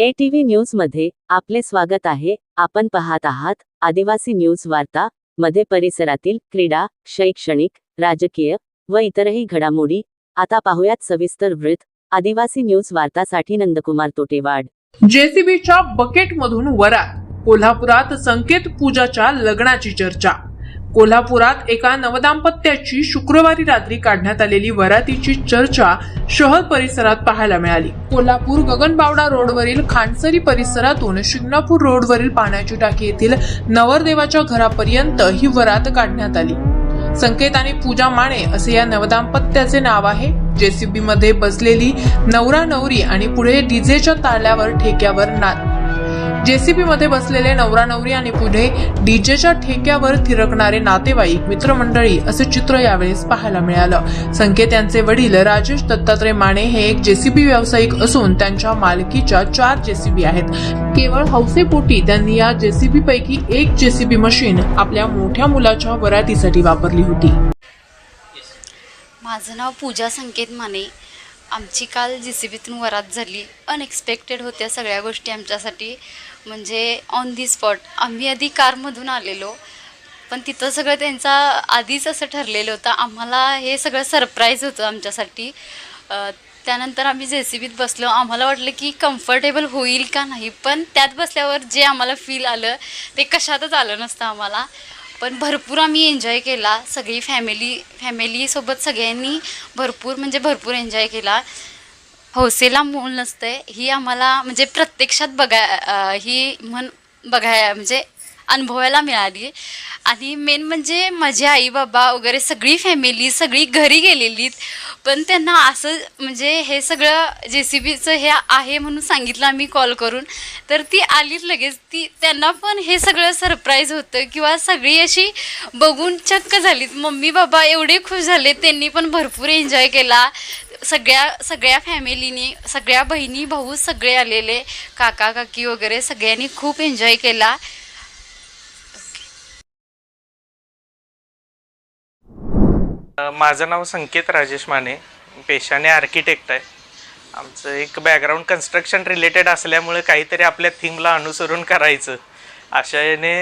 ए TV न्यूजमध्ये आपले स्वागत आहे. आपण पाहत आहात आदिवासी न्यूज वार्ता मध्ये परिसरातील क्रीडा शैक्षणिक राजकीय व इतरही घडामोडी. आता पाहूयात सविस्तर वृत्त. आदिवासी न्यूज वार्तासाठी नंदकुमार तोटेवाड. जेसीबीच्या बकेटमधून वरात कोल्हापुरात संकेत पूजाच्या लग्नाची चर्चा. कोल्हापुरात एका नवदाम्पत्याची शुक्रवारी रात्री काढण्यात आलेली वरातीची चर्चा शहर परिसरात पाहायला मिळाली. कोल्हापूर गगनबावडा रोडवरील खानसरी परिसरातून शिंगणापूर रोडवरील पाण्याची टाकी येथील नवरदेवाच्या घरापर्यंत ही वरात काढण्यात आली. संकेत आणि पूजा माने असे या नवदाम्पत्याचे नाव आहे. जेसीबी मध्ये बसलेली नवरा नवरी आणि पुढे डीजेच्या ताळ्यावर ठेक्यावर नात जेसीबी मध्ये बसलेले नवरा नवरी आणि पुढे डीजेच्या ठेक्यावर थिरकणारे नातेवाईक मित्रमंडळी असे चित्र यावेळेस पाहायला मिळालं. संकेत यांचे वडील राजेश दत्तात्रय माने हे एक जेसीबी व्यावसायिक असून त्यांच्या मालकीच्या चार जेसीबी आहेत. केवळ हौसेपोटी त्यांनी या जेसीबी पैकी एक जेसीबी मशीन आपल्या मोठ्या मुलाच्या वरातीसाठी वापरली होती. माझं नाव पूजा संकेत माने. आमची काल जे सी बीतून वरात झाली. अनएक्सपेक्टेड होत्या सगळ्या गोष्टी आमच्यासाठी. म्हणजे ऑन दी स्पॉट आम्ही आधी कारमधून आलेलो पण तिथं सगळं त्यांचा आधीच असं ठरलेलं होतं. आम्हाला हे सगळं सरप्राईज होतं आमच्यासाठी. त्यानंतर आम्ही जे सी बीत बसलो. आम्हाला वाटलं की कम्फर्टेबल होईल का नाही पण त्यात बसल्यावर जे आम्हाला फील आलं ते कशातच आलं नसतं आम्हाला. पण भरपूर आम्ही एन्जॉय केला. सगळी फॅमिली फॅमिलीसोबत सगळ्यांनी भरपूर म्हणजे भरपूर एन्जॉय केला. हो, हौसेला मूळ नसतंय. ही आम्हाला म्हणजे प्रत्यक्षात बघा ही म्हण बघाय म्हणजे अनुभवायला मिळाली. आणि मेन म्हणजे माझे आई बाबा वगैरे सगळी फॅमिली सगळी घरी गेलेलीत. पण त्यांना असं म्हणजे हे सगळं जे सी बीचं हे आहे म्हणून सांगितलं आम्ही कॉल करून. तर ती आलीच लगेच. ती त्यांना पण हे सगळं सरप्राईज होतं किंवा सगळी अशी बघून चक्क झालीत. मम्मी बाबा एवढे खुश झाले त्यांनी पण भरपूर एन्जॉय केला. सगळ्या सगळ्या फॅमिलीनी सगळ्या बहिणी भाऊ सगळे आलेले काका काकी वगैरे सगळ्यांनी खूप एन्जॉय केला. माझं नाव संकेत राजेश माने. पेशाने आर्किटेक्ट आहे. आमचं एक बॅकग्राऊंड कन्स्ट्रक्शन रिलेटेड असल्यामुळे काहीतरी आपल्या थीमला अनुसरून करायचं. अशा याने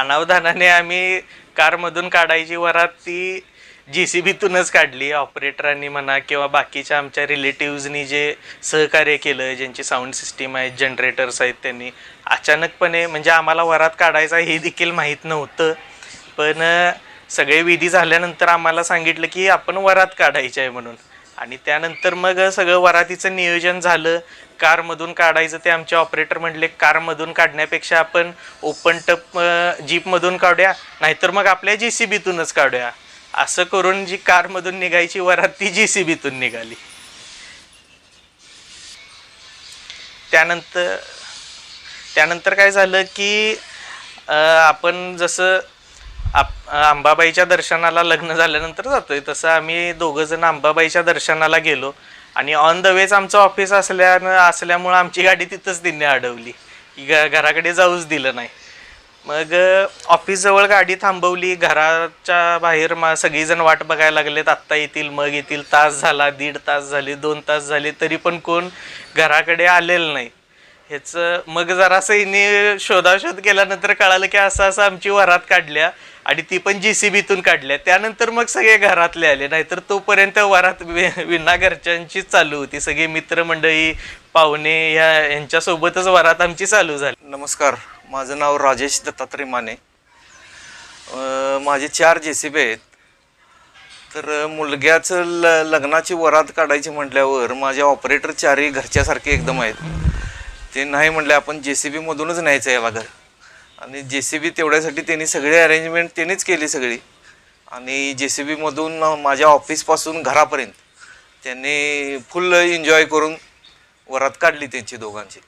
अनावधानाने आम्ही कारमधून काढायची वरात ती जी सी बीतूनच काढली ऑपरेटरांनी म्हणा किंवा बाकीच्या आमच्या रिलेटिव्हजनी जे सहकार्य केलं ज्यांची साऊंड सिस्टीम आहेत जनरेटर्स आहेत त्यांनी अचानकपणे म्हणजे आम्हाला वरात काढायचा हे देखील माहीत नव्हतं. पण सगळे विधी झाल्यानंतर आम्हाला सांगितलं की आपण वरात काढायची आहे म्हणून. आणि त्यानंतर मग सगळं वरातीचं नियोजन झालं. कारमधून काढायचं ते आमचे ऑपरेटर म्हटले कारमधून काढण्यापेक्षा आपण ओपन टप जीपमधून काढूया नाहीतर मग आपल्या जे सी बीतूनच काढूया. असं करून जी कारमधून निघायची वरात ती जी सी बीतून निघाली. त्यानंतर त्यानंतर काय झालं की आपण जसं आप अंबाबाईच्या दर्शनाला लग्न झाल्यानंतर जातोय तसं आम्ही दोघं जण अंबाबाईच्या दर्शनाला गेलो. आणि ऑन द वेच आमचं ऑफिस असल्यानं असल्यामुळं आमची गाडी तिथंच तिने अडवली. की घ घराकडे जाऊच दिलं नाही. मग ऑफिसजवळ गाडी थांबवली घराच्या बाहेर मा सगळीजण वाट बघायला लागलेत आत्ता येतील मग येतील तास झाला दीड तास झाले दोन तास झाले तरी पण कोण घराकडे आलेलं नाही. ह्याचं मग जरासं हिने शोधाशोध केल्यानंतर कळालं की असं असं आमची वरात काढल्या आणि ती पण जी सी बीतून काढल्या. त्यानंतर मग सगळे घरातले आले नाहीतर तोपर्यंत वरात वि- विना घरच्यांचीच चालू होती. सगळे मित्रमंडळी पाहुणे ह्या यांच्यासोबतच वरात आमची चालू झाली. नमस्कार. माझं नाव राजेश दत्तात्रय माने. माझे चार जे सी बी आहेत. तर मुलग्याचं ल लग्नाची वरात काढायची म्हटल्यावर माझे ऑपरेटर चारही घरच्यासारखे एकदम आहेत. ते नाही म्हटले आपण जे सी बीमधूनच न्यायचं आहे याला घर आणि जे सी बी तेवढ्यासाठी त्यांनी सगळी अरेंजमेंट त्यांनीच केली सगळी. आणि जे सी बीमधून माझ्या ऑफिसपासून घरापर्यंत त्यांनी फुल एन्जॉय करून वरात काढली त्यांची दोघांची.